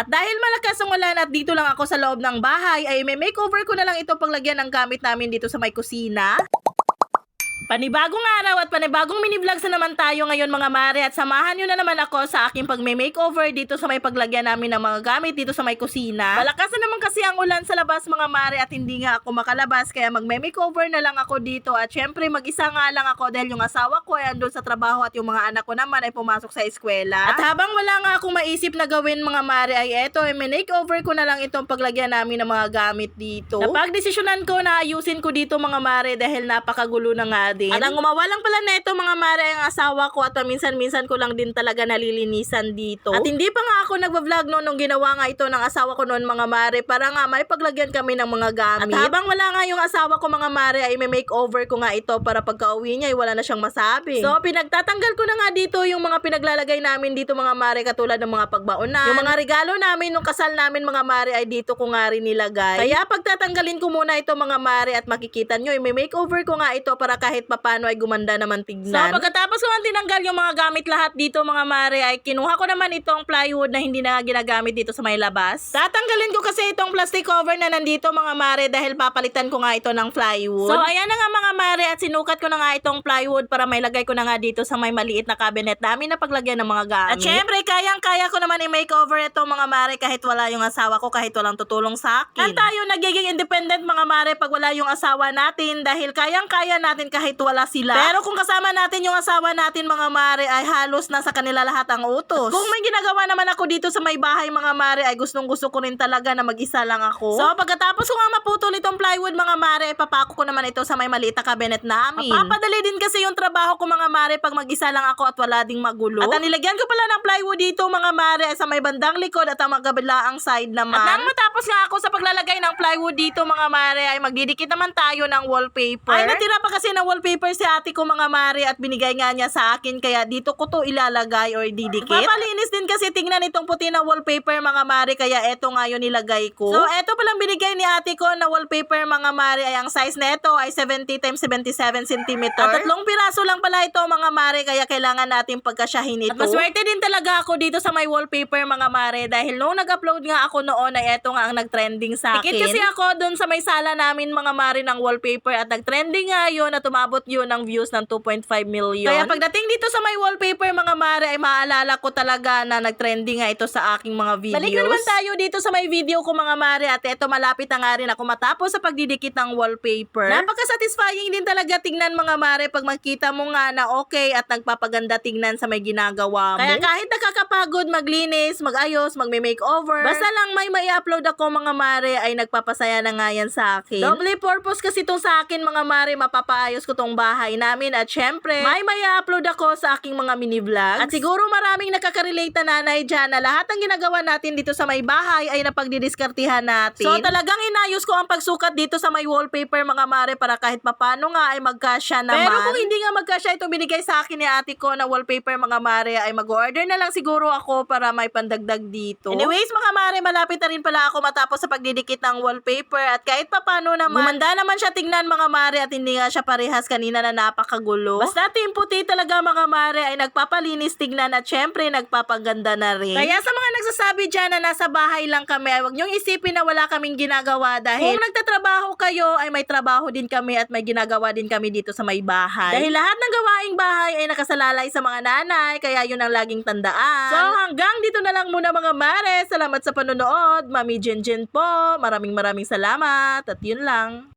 At dahil malakas ang ulan at dito lang ako sa loob ng bahay, ay may makeover ko na lang ito paglagyan ng gamit namin dito sa may kusina. Panibagong araw at panibagong mini-vlogs na naman tayo ngayon mga mare at samahan nyo na naman ako sa aking pag-makeover dito sa may paglagyan namin ng mga gamit dito sa may kusina. Malakas na naman kasi ang ulan sa labas mga mare at hindi nga ako makalabas kaya mag-makeover na lang ako dito at syempre mag-isa nga lang ako dahil yung asawa ko ay andun sa trabaho at yung mga anak ko naman ay pumasok sa eskwela. At habang wala nga akong maisip na gawin mga mare ay eto ay makeover ko na lang itong paglagyan namin ng mga gamit dito. Napagdesisyonan ko na ayusin ko dito mga mare dahil napakagulo na nga din. At ang gumawa lang pala neto mga mare ang asawa ko at minsan-minsan ko lang din talaga nalilinisan dito. At hindi pa nga ako nagva-vlog noon nung ginawa nga ito ng asawa ko noon mga mare para nga may paglagyan kami ng mga gamit. At habang wala nga yung asawa ko mga mare ay may makeover ko nga ito para pagka uwi niya ay wala na siyang masabi. So pinagtatanggal ko na nga dito yung mga pinaglalagay namin dito mga mare katulad ng mga pagbaonan. Yung mga regalo namin nung kasal namin mga mare ay dito ko nga rin nilagay. Kaya pagtatanggalin ko muna ito mga mare at makikita nyo, may makeover ko nga ito para kahit papano ay gumanda naman tignan. So pagkatapos ko nga tinanggal yung mga gamit lahat dito mga mare ay kinuha ko naman itong plywood na hindi na ginagamit dito sa may labas. Tatanggalin ko kasi itong plastic cover na nandito mga mare dahil papalitan ko nga ito ng plywood. So ayan na nga mga mare at sinukat ko na nga itong plywood para may lagay ko na nga dito sa may maliit na cabinet namin na paglagyan ng mga gamit. At syempre kayang-kaya ko naman i-makeover itong mga mare kahit wala yung asawa ko kahit walang tutulong sa akin. At tayo nagiging independent mga mare pag wala yung asawa natin dahil kayang-kaya natin kahit wala sila. Pero kung kasama natin yung asawa natin mga mare ay halos nasa kanila lahat ang utos. Kung may ginagawa naman ako dito sa may bahay mga mare ay gustong gusto ko rin talaga na mag-isa lang ako. So pagkatapos ko nga maputol itong plywood mga mare ay papako ko naman ito sa may maliit na cabinet namin. Mapapadali din kasi yung trabaho ko mga mare pag mag-isa lang ako at wala ding magulo. At ang nilagyan ko pala ng plywood dito mga mare ay sa may bandang likod at ang magabilaang side naman. At nang matapos nga ako sa paglalagay ng plywood dito mga mare ay magdidikit naman tayo ng wallpaper. Ay natira pa kasi ng wallpaper si ate ko mga mare at binigay nga niya sa akin kaya dito ko to ilalagay or didikit. Papalinis din kasi tingnan itong puti na wallpaper mga mare kaya eto nga yun nilagay ko. So eto palang binigay ni ate ko na wallpaper mga mare ay ang size nito ay 70 times 77 cm. At tatlong piraso lang pala ito mga mare kaya kailangan natin pagkasyahin ito. At maswerte din talaga ako dito sa may wallpaper mga mare dahil nung nag-upload nga ako noon ay eto nga ang nag-trending sa akin. Dikit kasi ako doon sa may sala namin mga mare ng wallpaper at nag-trending nga yun at umabot yun ng views ng 2.5 million. Kaya pagdating dito sa may wallpaper mga mare ay maalala ko talaga na nag-trending nga ito sa aking mga videos. Balik na naman tayo dito sa may video ko mga mare at eto malapit na nga rin ako matapos sa pagdidikit ng wallpaper. Napaka-satisfying din talaga tingnan mga mare pag makita mo nga na okay at nagpapaganda tingnan sa may ginagawa mo. Kaya kahit nakakapagod maglinis, magayos, magme-makeover, basta lang may may upload ako mga mare ay nagpapasaya na nga yan sa akin. Double purpose kasi itong sa akin mga mare, mapapaayos ko tong bahay namin at syempre, may may upload ako sa aking mga mini vlogs. At siguro maraming nakaka-relate na nanay dyan na lahat ng ginagawa natin dito sa may bahay ay napagdidiskartihan natin. So talagang inayos ko ang pagsukat dito sa may wallpaper mga mare para kahit papano nga ay magkasya naman. Pero kung hindi nga magkasya ito binigay sa akin ni ate ko na wallpaper mga mare ay mag-order na lang siguro ako para may pandagdag dito. Anyways mga mare, malapit na rin pala ako matapos sa pagdidikit ng wallpaper at kahit papano naman, gumanda naman siya tingnan mga mare at hindi nga siya parehas kanina na napakagulo. Basta team puti talaga mga mare ay nagpapalinis tignan at syempre nagpapaganda na rin. Kaya sa mga nagsasabi dyan na nasa bahay lang kami, ay huwag niyong isipin na wala kaming ginagawa dahil kung nagtatrabaho kayo ay may trabaho din kami at may ginagawa din kami dito sa may bahay. Dahil lahat ng gawaing bahay ay nakasalalay sa mga nanay, kaya yun ang laging tandaan. So hanggang dito na lang muna mga mare. Salamat sa panonood. Mami Jen Jen po. Maraming maraming salamat. At yun lang.